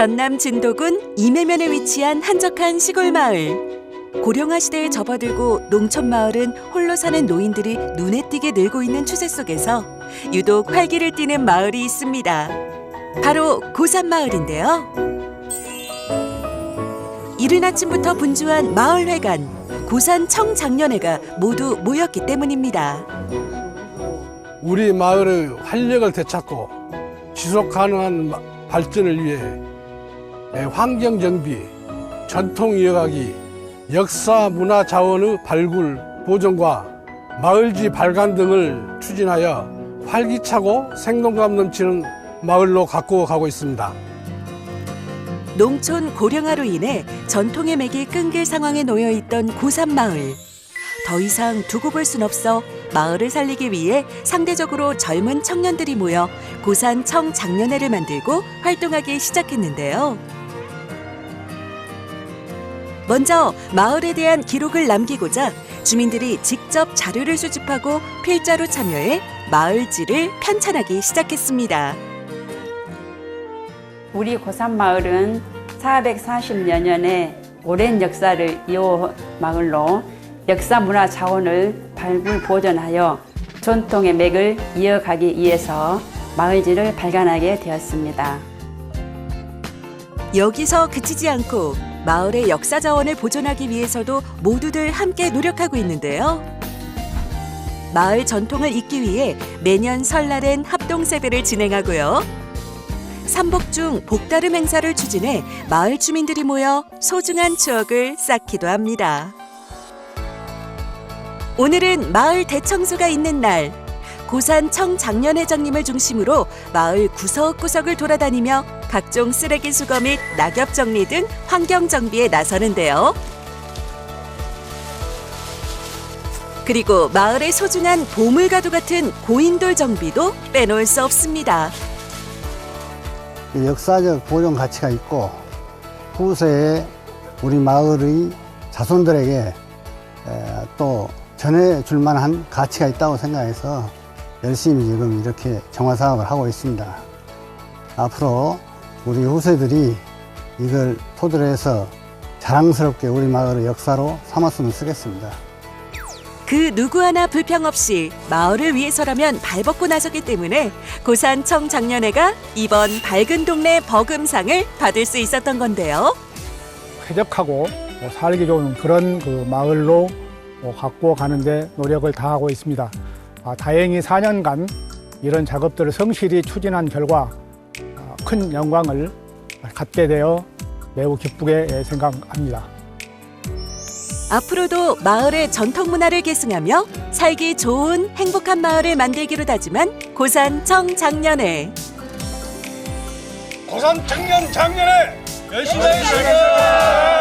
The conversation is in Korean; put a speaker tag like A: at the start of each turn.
A: 전남 진도군 임해면에 위치한 한적한 시골 마을. 고령화 시대에 접어들고 농촌 마을은 홀로 사는 노인들이 눈에 띄게 늘고 있는 추세 속에서 유독 활기를 띠는 마을이 있습니다. 바로 고산 마을인데요. 이른 아침부터 분주한 마을회관, 고산 청장년회가 모두 모였기 때문입니다.
B: 우리 마을의 활력을 되찾고 지속 가능한 마- 발전을 위해 에, 환경 정비, 전통 이어가기, 역사 문화 자원의 발굴 보존과 마을지 발간 등을 추진하여 활기차고 생동감 넘치는 마을로 가꾸어 가고 있습니다.
A: 농촌 고령화로 인해 전통의 맥이 끊길 상황에 놓여 있던 고산 마을. 더 이상 두고 볼 순 없어 마을을 살리기 위해 상대적으로 젊은 청년들이 모여 고산 청장년회를 만들고 활동하기 시작했는데요. 먼저 마을에 대한 기록을 남기고자 주민들이 직접 자료를 수집하고 필자로 참여해 마을지를 편찬하기 시작했습니다.
C: 우리 고산마을은 440여 년의 오랜 역사를 이어 마을로 역사 문화 자원을 발굴 보존하여 전통의 맥을 이어가기 위해서 마을지를 발간하게 되었습니다.
A: 여기서 그치지 않고 마을의 역사 자원을 보존하기 위해서도 모두들 함께 노력하고 있는데요. 마을 전통을 잇기 위해 매년 설날엔 합동 세배를 진행하고요. 삼복 중 복다름 행사를 추진해 마을 주민들이 모여 소중한 추억을 쌓기도 합니다. 오늘은 마을 대청소가 있는 날. 고산 청 장년 회장님을 중심으로 마을 구석구석을 돌아다니며 각종 쓰레기 수거 및 낙엽 정리 등 환경 정비에 나서는데요. 그리고 마을의 소중한 보물과도 같은 고인돌 정비도 빼놓을 수 없습니다.
D: 그 역사적 보존 가치가 있고 후세에 우리 마을의 자손들에게 에, 또 전해줄 만한 가치가 있다고 생각해서 열심히 지금 이렇게 정화 사업을 하고 있습니다. 앞으로 우리 후세들이 이걸 토대로 해서 자랑스럽게 우리 마을의 역사로 삼았으면 쓰겠습니다.
A: 그 누구 하나 불평 없이 마을을 위해서라면 발벗고 나섰기 때문에 고산 청 장년회가 이번 밝은 동네 버금상을 받을 수 있었던 건데요.
E: 쾌적하고 뭐 살기 좋은 그런 그 마을로 뭐 가꾸어 가는데 노력을 다하고 있습니다. 아, 다행히 4년간 이런 작업들을 성실히 추진한 결과 아, 큰 영광을 갖게 되어 매우 기쁘게 생각합니다.
A: 앞으로도 마을의 전통 문화를 계승하며 살기 좋은 행복한 마을을 만들기로 다짐한 고산 청장년회.
F: 고산 청년 작년에 열심히 하겠습니다.